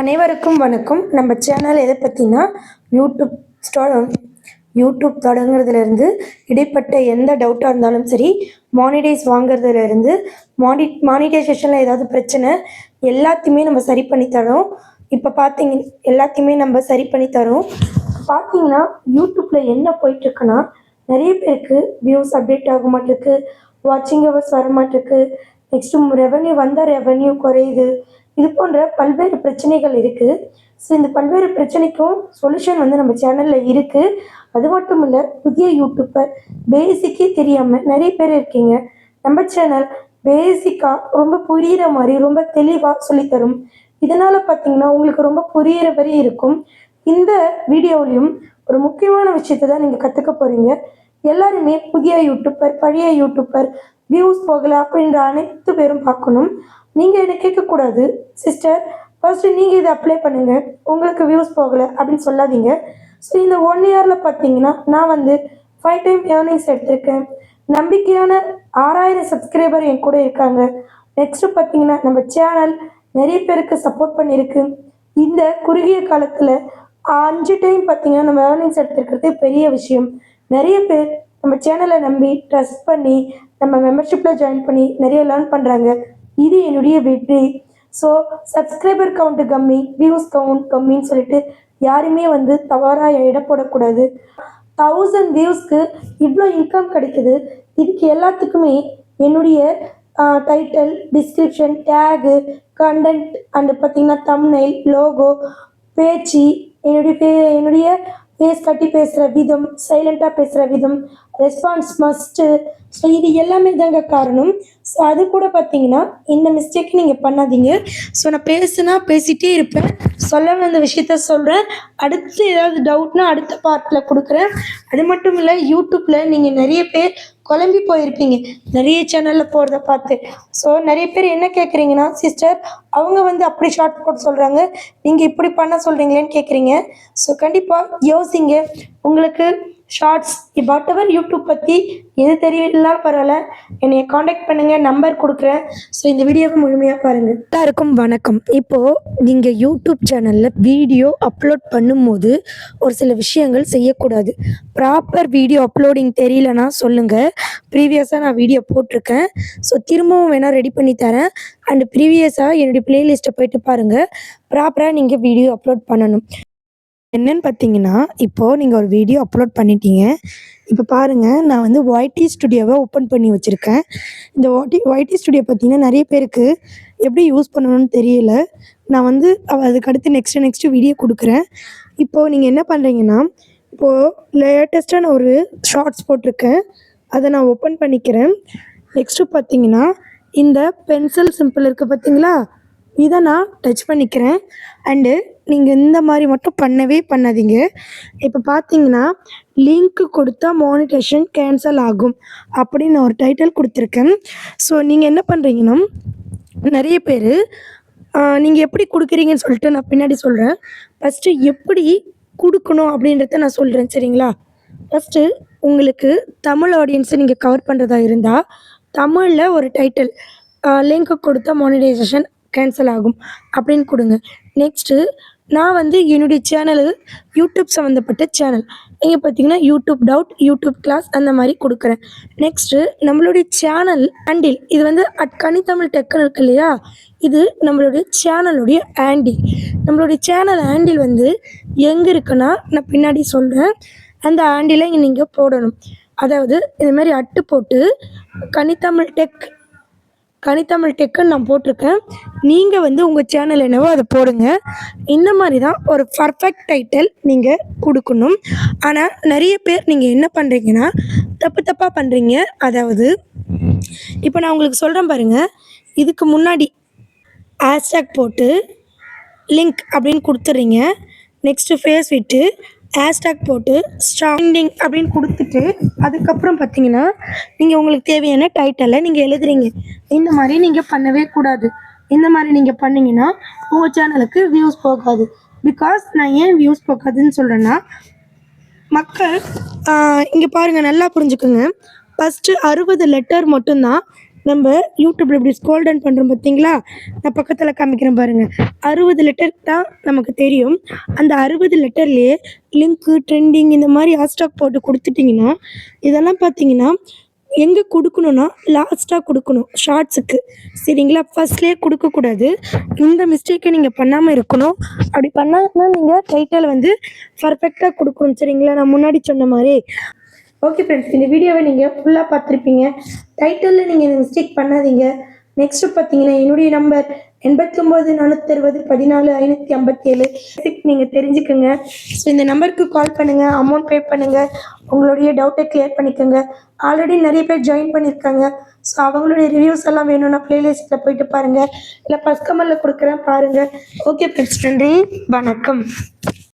அனைவருக்கும் வணக்கம். நம்ம சேனல் எதை பற்றினா யூடியூப் ஸ்டா யூடியூப் தொடங்குறதுலேருந்து இடைப்பட்ட எந்த டவுட்டாக இருந்தாலும் சரி மானிடைஸ் வாங்குறதுலேருந்து மானி மானிடைசேஷனில் ஏதாவது பிரச்சனை எல்லாத்தையுமே நம்ம சரி பண்ணி தரோம். இப்போ பார்த்தீங்க எல்லாத்தையுமே நம்ம சரி பண்ணி தரோம். பார்த்தீங்கன்னா யூடியூப்பில் என்ன போயிட்டுருக்குன்னா நிறைய பேருக்கு வியூஸ் அப்டேட் ஆக மாட்டிருக்கு வாட்சிங் ஹவர்ஸ் வர மாட்டிருக்கு நெக்ஸ்ட்டு ரெவன்யூ வந்தால் ரெவன்யூ குறையுது இது போன்ற பல்வேறு பிரச்சனைகள் இருக்குது ஸோ இந்த பல்வேறு பிரச்சனைக்கும் சொல்யூஷன் வந்து நம்ம சேனலில் இருக்குது அது மட்டும் இல்லை புதிய யூடியூப்பர் பேசிக்கே தெரியாமல் நிறைய பேர் இருக்கீங்க. நம்ம சேனல் பேசிக்காக ரொம்ப புரிகிற மாதிரி ரொம்ப தெளிவாக சொல்லித்தரும். இதனால் பார்த்தீங்கன்னா உங்களுக்கு ரொம்ப புரிகிற மாதிரி இருக்கும். இந்த வீடியோலையும் ஒரு முக்கியமான விஷயத்தை தான் நீங்கள் கற்றுக்க போகிறீங்க எல்லாருமே புதிய யூடியூப்பர் பழைய யூடியூப்பர் வியூஸ் போகலை அப்படின்ற அனைத்து பேரும் பார்க்கணும். நீங்கள் என்னை கேட்கக்கூடாது சிஸ்டர் ஃபர்ஸ்ட்டு நீங்கள் இதை அப்ளை பண்ணுங்கள் உங்களுக்கு வியூஸ் போகலை அப்படின்னு சொல்லாதீங்க. ஸோ இந்த ஒன் இயரில் பார்த்தீங்கன்னா நான் வந்து ஃபைவ் டைம் ஏர்னிங்ஸ் எடுத்திருக்கேன். நம்பிக்கையான ஆறாயிரம் சப்ஸ்கிரைபர் என் கூட இருக்காங்க. நெக்ஸ்ட்டு பார்த்தீங்கன்னா நம்ம சேனல் நிறைய பேருக்கு சப்போர்ட் பண்ணியிருக்கு. இந்த குறுகிய காலத்தில் அஞ்சு டைம் பார்த்தீங்கன்னா நம்ம ஏர்னிங்ஸ் எடுத்துருக்கிறது பெரிய விஷயம். நிறைய பேர் நம்ம சேனலை நம்பி ட்ரஸ்ட் பண்ணி நம்ம மெம்பர்ஷிப்பில் ஜாயின் பண்ணி நிறைய லேர்ன் பண்ணுறாங்க இது என்னுடைய வெற்றி. ஸோ சப்ஸ்கிரைபர் கவுண்ட்டு கம்மி வியூஸ் கவுண்ட் கம்மின்னு சொல்லிட்டு யாருமே வந்து தவறாக இடப்படக்கூடாது. போடக்கூடாது தௌசண்ட் வியூஸ்க்கு இவ்வளோ இன்கம் கிடைக்குது. இதுக்கு எல்லாத்துக்குமே என்னுடைய title description tag content and பார்த்திங்கன்னா தம்னைல் லோகோ பேச்சு என்னுடைய பே என்னுடைய ஃபேஸ் கட்டி பேசுகிற விதம் சைலண்ட்டாக பேசுகிற விதம் ரெஸ்பான்ஸ் மஸ்ட்டு ஸோ இது எல்லாமே தாங்க காரணம். ஸோ அது கூட பார்த்தீங்கன்னா இந்த மிஸ்டேக் நீங்கள் பண்ணாதீங்க. ஸோ நான் பேசுனா பேசிகிட்டே இருப்பேன். சொல்ல வந்த விஷயத்த சொல்கிறேன் அடுத்து ஏதாவது டவுட்னா அடுத்த பார்ட்டில் கொடுக்குறேன். அது மட்டும் இல்லை யூடியூப்பில் நீங்கள் நிறைய பேர் குழம்பி போயிருப்பீங்க. நிறைய சேனலில் போகிறத பார்த்து. ஸோ நிறைய பேர் என்ன கேட்குறீங்கன்னா சிஸ்டர் அவங்க வந்து அப்படி ஷார்ட் போட்டு சொல்கிறாங்க நீங்கள் இப்படி பண்ண சொல்கிறீங்களேன்னு கேட்குறீங்க ஸோ கண்டிப்பாக யோசிங்க. உங்களுக்கு ஷார்ட்ஸ் வாட் எவர் யூடியூப் பற்றி எது தெரியலாம் பரவாயில்ல. என்னை காண்டாக்ட் பண்ணுங்கள் நம்பர் கொடுக்குறேன். ஸோ இந்த வீடியோவை முழுமையாக பாருங்கள் எல்லாருக்கும் வணக்கம். இப்போது நீங்கள் யூடியூப் சேனலில் வீடியோ அப்லோட் பண்ணும்போது ஒரு சில விஷயங்கள் செய்யக்கூடாது. ப்ராப்பர் வீடியோ அப்லோடிங் தெரியலனா சொல்லுங்கள் ப்ரீவியஸாக நான் வீடியோ போட்டிருக்கேன். ஸோ திரும்பவும் வேணால் ரெடி பண்ணி தரேன். அண்ட் ப்ரீவியஸாக என்னுடைய ப்ளேலிஸ்ட்டை போயிட்டு பாருங்கள் ப்ராப்பராக நீங்கள் வீடியோ அப்லோட் பண்ணணும். என்னன்னு பார்த்தீங்கன்னா இப்போது நீங்கள் ஒரு வீடியோ அப்லோட் பண்ணிட்டீங்க. இப்போ பாருங்கள் நான் வந்து ஒய்டி ஸ்டுடியோவை ஓப்பன் பண்ணி வச்சுருக்கேன். இந்த ஒய்டி ஒய்டி ஸ்டுடியோ பார்த்தீங்கன்னா நிறைய பேருக்கு எப்படி யூஸ் பண்ணணும்னு தெரியல. நான் வந்து அதுக்கு அடுத்து நெக்ஸ்ட்டு நெக்ஸ்ட்டு வீடியோ கொடுக்குறேன். இப்போது நீங்கள் என்ன பண்ணுறீங்கன்னா இப்போது லேட்டஸ்ட்டாக நான் ஒரு ஷார்ட்ஸ் போட்டிருக்கேன். அதை நான் ஓப்பன் பண்ணிக்கிறேன். நெக்ஸ்ட்டு பார்த்தீங்கன்னா இந்த பென்சில் சிம்பிள் இருக்குது பார்த்தீங்களா இதை நான் டச் பண்ணிக்கிறேன். அண்டு நீங்கள் இந்த மாதிரி மட்டும் பண்ணவே பண்ணாதீங்க. இப்போ பார்த்தீங்கன்னா லிங்க்கு கொடுத்தா மானிட்டேஷன் கேன்சல் ஆகும் அப்படின்னு நான் ஒரு டைட்டில் கொடுத்துருக்கேன். ஸோ நீங்கள் என்ன பண்ணுறீங்கன்னா நிறைய பேர் நீங்கள் எப்படி கொடுக்குறீங்கன்னு சொல்லிட்டு நான் பின்னாடி சொல்கிறேன் ஃபஸ்ட்டு எப்படி கொடுக்கணும் அப்படின்றத நான் சொல்கிறேன் சரிங்களா? ஃபஸ்ட்டு உங்களுக்கு தமிழ் ஆடியன்ஸை நீங்கள் கவர் பண்ணுறதா இருந்தால் தமிழில் ஒரு டைட்டில் லிங்க் கொடுத்த மானிடைசேஷன் கேன்சல் ஆகும். அப்படின்னு கொடுங்க. நெக்ஸ்ட்டு நான் வந்து என்னுடைய சேனலு யூடியூப் சம்மந்தப்பட்ட சேனல் நீங்கள் பார்த்தீங்கன்னா யூடியூப் டவுட் யூடியூப் கிளாஸ் அந்த மாதிரி கொடுக்குறேன். நெக்ஸ்ட்டு நம்மளுடைய சேனல் ஆண்டில் இது வந்து அட் கனித்தமிழ் டெக்குன்னு இருக்கு இல்லையா? இது நம்மளுடைய சேனலுடைய ஆண்டில் நம்மளுடைய சேனல் ஆண்டில் வந்து எங்கே இருக்குன்னா நான் பின்னாடி சொல்கிறேன் அந்த ஆண்டில நீங்கள் போடணும். அதாவது இந்த மாதிரி அட்டு போட்டு கனித்தமிழ் டெக் கனித்தமிழ் டெக்குன்னு நான் போட்டிருக்கேன். நீங்கள் வந்து உங்கள் சேனல் என்னவோ அதை போடுங்க. இந்த மாதிரி தான் ஒரு பர்ஃபெக்ட் டைட்டில் நீங்கள் கொடுக்கணும். ஆனால் நிறைய பேர் நீங்கள் என்ன பண்ணுறீங்கன்னா தப்பு தப்பாக பண்ணுறீங்க அதாவது இப்போ நான் உங்களுக்கு சொல்கிறேன் பாருங்கள் இதுக்கு முன்னாடி ஹேஷ்டேக் போட்டு லிங்க் அப்படின்னு கொடுத்துட்றீங்க நெக்ஸ்ட்டு ஃபேஸ் விட்டு ஹேஷ்டேக் போட்டு ஸ்டாண்டிங் அப்படின்னு கொடுத்துட்டு அதுக்கப்புறம் பார்த்தீங்கன்னா நீங்கள் உங்களுக்கு தேவையான டைட்டலை நீங்கள் எழுதுறீங்க. இந்த மாதிரி நீங்கள் பண்ணவே கூடாது. இந்த மாதிரி நீங்கள் பண்ணீங்கன்னா உங்கள் சேனலுக்கு வியூஸ் போகாது. பிகாஸ் நான் ஏன் வியூஸ் போகாதுன்னு சொல்கிறேன்னா மக்கள் இங்கே பாருங்கள் நல்லா புரிஞ்சுக்கோங்க. ஃபஸ்ட்டு அறுபது லெட்டர் மட்டும்தான் நம்ம யூடியூப்பில் இப்படி ஸ்கோல் டவுன் பண்ணுறோம் பார்த்தீங்களா? நான் பக்கத்தில் காமிக்கிறேன் பாருங்கள் அறுபது லெட்டர் தான் நமக்கு தெரியும். அந்த அறுபது லெட்டர்லேயே லிங்க்கு ட்ரெண்டிங் இந்த மாதிரி ஹேஷ்டாக் போட்டு கொடுத்துட்டிங்கன்னா இதெல்லாம் பார்த்தீங்கன்னா எங்கே கொடுக்கணும்னா லாஸ்ட்டாக கொடுக்கணும் ஷார்ட்ஸுக்கு சரிங்களா? ஃபர்ஸ்ட்லேயே கொடுக்கக்கூடாது. இந்த மிஸ்டேக்கை நீங்கள் பண்ணாமல் இருக்கணும். அப்படி பண்ணாமல் நீங்கள் டைட்டில் வந்து பர்ஃபெக்டாக கொடுக்கணும். சரிங்களா? நான் முன்னாடி சொன்ன மாதிரி. ஓகே ஃப்ரெண்ட்ஸ் இந்த வீடியோவை நீங்கள் ஃபுல்லாக பார்த்துருப்பீங்க. டைட்டிலில் நீங்கள் இந்த மிஸ்டேக் பண்ணாதீங்க. நெக்ஸ்ட்டு பார்த்தீங்கன்னா என்னுடைய நம்பர் எண்பத்தி ஒம்பது நானூற்றி அறுபது பதினாலு ஐநூற்றி ஐம்பத்தி ஏழு நீங்கள் தெரிஞ்சுக்கோங்க. ஸோ இந்த நம்பருக்கு கால் பண்ணுங்கள் அமௌண்ட் பே பண்ணுங்கள் உங்களுடைய டவுட்டை கிளியர் பண்ணிக்கோங்க. ஆல்ரெடி நிறைய பேர் ஜாயின் பண்ணியிருக்காங்க ஸோ அவங்களுடைய ரிவ்யூஸ் எல்லாம் வேணும்னா ப்ளேலிஸ்ட்டில் போயிட்டு பாருங்கள் இல்லை ஃபஸ்ட் கொடுக்குறேன் பாருங்கள் ஓகே ஃப்ரெண்ட்ஸ் நன்றி. வணக்கம்.